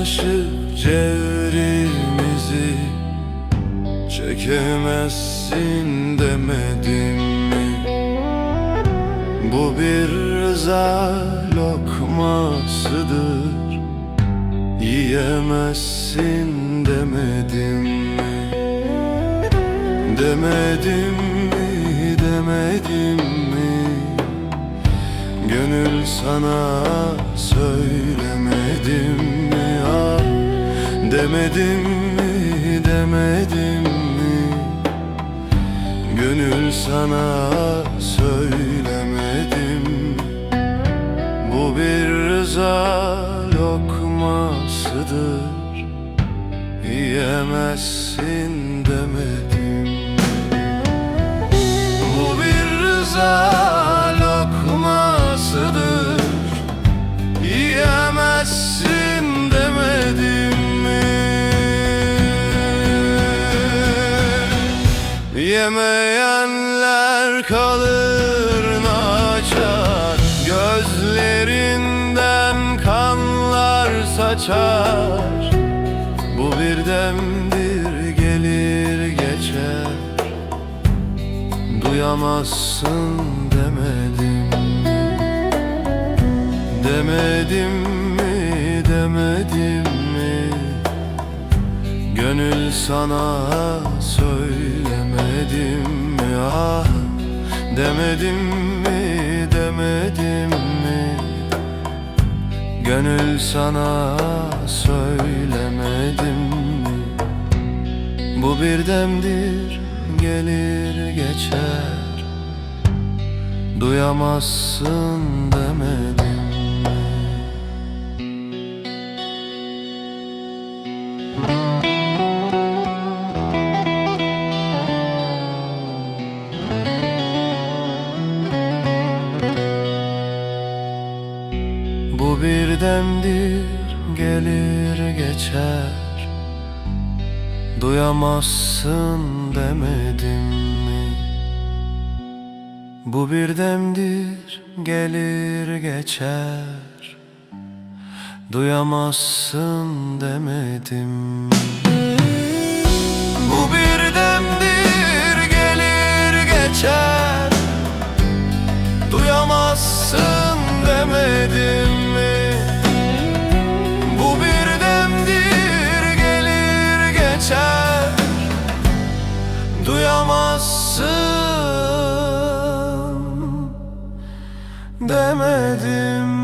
aşıp cevrimizi Çekemezsin demedim mi? Bu bir rıza lokmasıdır Yiyemezsin demedim mi? Demedim mi, demedim mi? Gönül sana söylemedim Demedim mi demedim mi? Gönül sana söylemedim. Bu bir rıza lokmasıdır. Yiyemezsin demedim Yemeyenler kalır naçar Gözlerinden kanlar saçar Bu bir demdir gelir geçer Duyamazsın demedim? Demedim mi, demedim mi? Gönül sana söylemedim mi? Ah, demedim mi, demedim mi? Gönül sana söylemedim mi? Bu bir demdir gelir geçer Duyamazsın demedim Bu bir demdir gelir geçer Duyamazsın demedim mi? Bu bir demdir gelir geçer Duyamazsın demedim mi? Bu bir Duyamazsın. Demedim